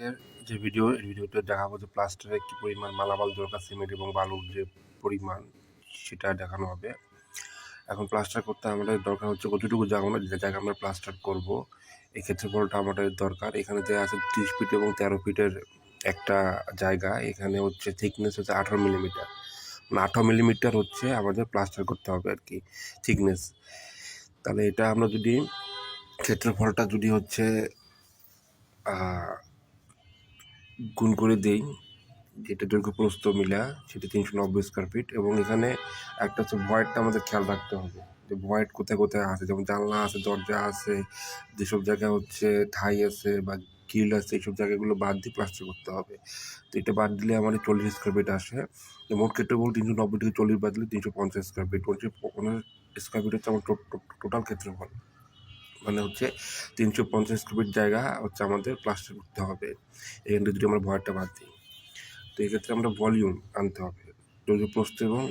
এর যে ভিডিও এই ভিডিওতে দেখাবো যে প্লাস্টারে কি পরিমাণ মালামাল দরকার সিমেন্ট এবং বালুর যে পরিমাণ, সেটা দেখানো হবে। এখন প্লাস্টার করতে আমাদের দরকার হচ্ছে কতটুকু জায়গা যে জায়গায় আমরা প্লাস্টার করব এই ক্ষেত্রফলটা আমাদের দরকার। এখানে দেওয়া আছে তিরিশ ফিট এবং তেরো ফিটের একটা জায়গা। এখানে হচ্ছে থিকনেস হচ্ছে আঠারো মিলিমিটার মানে আঠারো মিলিমিটার হচ্ছে আমাদের প্লাস্টার করতে হবে আর কি থিকনেস তাহলে এটা আমরা যদি ক্ষেত্রফলটা যদি হচ্ছে গুণ করে দেই। যেটা দৈর্ঘ্য প্রস্থ মিলা, সেটা তিনশো নব্বই স্কোয়ার ফিট এবং এখানে একটা হচ্ছে ভয়েডটা আমাদের খেয়াল রাখতে হবে। যে ভয়েড কোথায় কোথায় আছে? যেমন জানলা আছে, দরজা আছে, যেসব জায়গায় হচ্ছে ঠাই আছে বা কিল আছে, এইসব জায়গাগুলো বাদ দিয়ে প্লাস্টার করতে হবে। তো এটা বাদ দিলে আমাদের চল্লিশ স্কোয়ার ফিট আসে। মোট ক্ষেত্রফল তিনশো নব্বই থেকে চল্লিশ বাদ দিলে তিনশো পঞ্চাশ স্কোয়ার ফিট পঞ্চাশ স্কোয়ার ফিট হচ্ছে আমার টোটাল ক্ষেত্রফল। মানে হচ্ছে তিনশো পঞ্চাশ স্কোয়ার ফিট জায়গা হচ্ছে আমাদের প্লাস্টার করতে হবে। এখান থেকে যদি আমরা ভয়টা বাদ দিই, তো এক্ষেত্রে আমরা ভলিউম আনতে হবে। দৈর্ঘ্য প্রস্থ এবং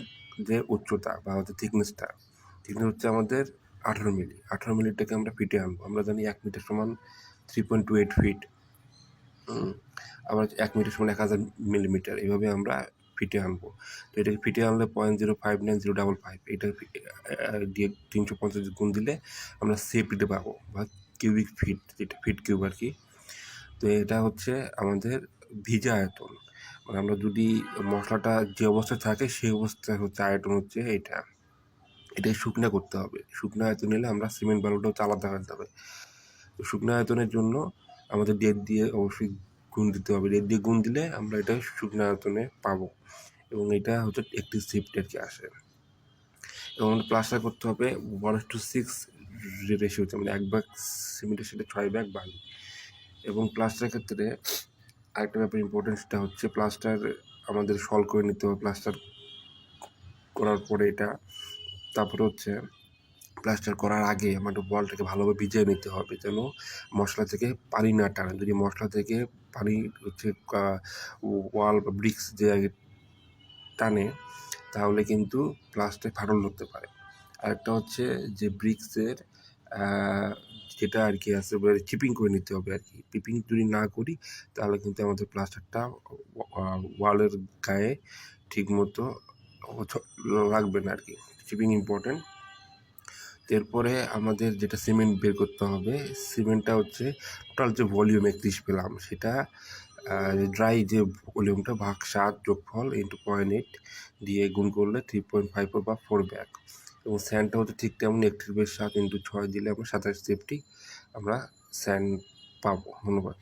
যে উচ্চতা বা হচ্ছে থিকনেসটা থিকনেস হচ্ছে আমাদের আঠারো মিলি আঠারো মিলিটাকে আমরা ফিটে আনব। আমরা জানি এক মিটার সমান three point two eight feet আবার এক মিটার সমান এক হাজার মিলিমিটার এইভাবে আমরা ফিটে আনব। তো এটাকে ফিটে আনলে point zero five nine zero double five এটা দিয়ে তিনশো পঞ্চাশ গুণ দিলে আমরা সেফটিতে পাবো, বা কিউবিক ফিট যেটা ফিট কিউব আর কি। তো এটা হচ্ছে আমাদের ভিজা আয়তন। মানে আমরা যদি মশলাটা যে অবস্থায় থাকে সেই অবস্থায় হচ্ছে আয়তন হচ্ছে এটা। এটাই শুকনা করতে হবে। শুকনো আয়তন নিলে আমরা সিমেন্ট বালুটাও করতে হবে। তো শুকনো আয়তনের জন্য আমাদের ডেট দিয়ে অবশ্যই গুণ দিতে হবে। ডেট দিয়ে গুণ দিলে আমরা এটা শুকনো আয়তনে পাবো এবং এটা হচ্ছে একটি শিফট আর কি আসে এবং প্লাস্টার করতে হবে ওয়ান টু সিক্স রেশিও হচ্ছে মানে এক ব্যাগ সিমেন্টের সাথে ছয় ব্যাগ বালি। এবং প্লাস্টারের ক্ষেত্রে আরেকটা ব্যাপার ইম্পর্টেন্ট সেটা হচ্ছে প্লাস্টার আমাদের সল করে নিতে হবে। প্লাস্টার করার পরে এটা, তারপরে হচ্ছে প্লাস্টার করার আগে আমাদের বলটাকে ভালোভাবে ভিজিয়ে নিতে হবে যেন মশলা থেকে পানি না টানে। যদি মশলা থেকে পানি হচ্ছে ওয়াল বা ব্রিক্স যে টানে, তাহলে কিন্তু প্লাস্টার ফাটল ধরতে পারে। আরেকটা হচ্ছে যে ব্রিক্সের যেটা আর কি আছে চিপিং করে নিতে হবে আর কি। পিপিং যদি না করি, তাহলে কিন্তু আমাদের প্লাস্টারটা ওয়ালের গায়ে ঠিকমতো লাগবে না আর কি। চিপিং ইম্পর্টেন্ট এরপরে আমাদের যেটা সিমেন্ট বের করতে হবে, সিমেন্টটা হচ্ছে টোটাল যে ভলিউম একত্রিশ পেলাম, সেটা ড্রাই যে ভলিউমটা, ভাগ সাত যোগফল ইন্টু পয়েন্ট এইট দিয়ে গুণ করলে থ্রি পয়েন্ট ফাইভ বা ফোর ব্যাগ এবং স্যান্ডটা হচ্ছে ঠিক তেমন একত্রিশ সাত ইন্টু ছয় দিলে আমরা সাতাশ সেফটি আমরা স্যান্ড পাবো। ধন্যবাদ।